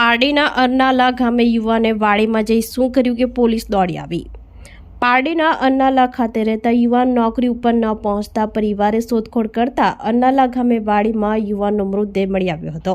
પારડીના અરનાલા ગામે યુવાને વાડીમાં જઈ શું કર્યું કે પોલીસ દોડી આવી. પારડીના અરનાલા ખાતે રહેતા યુવાન નોકરી ઉપર ન પહોંચતા પરિવારે શોધખોળ કરતા અરનાલા ગામે વાડીમાં યુવાનનો મૃતદેહ મળી આવ્યો હતો.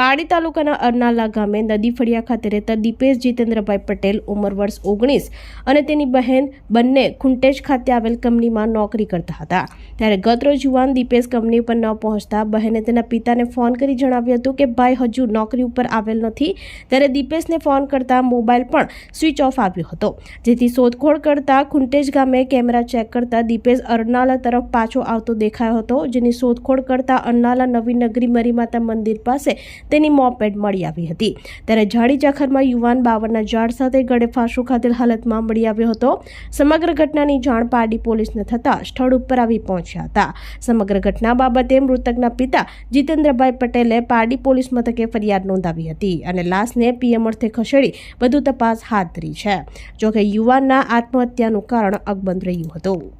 પારડી તાલુકાના અરનાલા ગામે નદી ફળિયા ખાતે રહેતા દીપેશ જીતેન્દ્રભાઈ પટેલ ઉંમર વર્ષ ઓગણીસ અને તેની બહેન બંને ખુંટેજ ખાતે આવેલ કંપનીમાં નોકરી કરતા હતા. ત્યારે ગતરોજ યુવાન દીપેશ કંપની પર ન પહોંચતા બહેને તેના પિતાને ફોન કરી જણાવ્યું હતું કે, ભાઈ, હજુ નોકરી ઉપર આવેલ નથી. ત્યારે દીપેશને ફોન કરતા મોબાઈલ પણ સ્વિચ ઓફ આવ્યો હતો. જેથી શોધખોળ કરતા ખુંટેજ ગામે કેમેરા ચેક કરતા દીપેશ અરનાલા તરફ પાછો આવતો દેખાયો હતો, જેની શોધખોળ કરતા અરનાલા નવી નગરી મરીમાતા મંદિર પાસે તેની મોપેડ મળી આવી હતી. ત્યારે જાડી જાખરમાં યુવાન બાવરના ઝાડ સાથે ગળે ફાંસો ખાતેલ હાલતમાં મળી આવ્યો હતો. સમગ્ર ઘટનાની જાણ પારડી પોલીસને થતાં સ્થળ ઉપર આવી પહોંચ્યા હતા. સમગ્ર ઘટના બાબતે મૃતકના પિતા જીતેન્દ્રભાઈ પટેલે પારડી પોલીસ મથકે ફરિયાદ નોંધાવી હતી અને લાશને પીએમ અર્થે ખસેડી વધુ તપાસ હાથ ધરી છે. જોકે યુવાનના આત્મહત્યાનું કારણ અકબંધ રહ્યું હતું.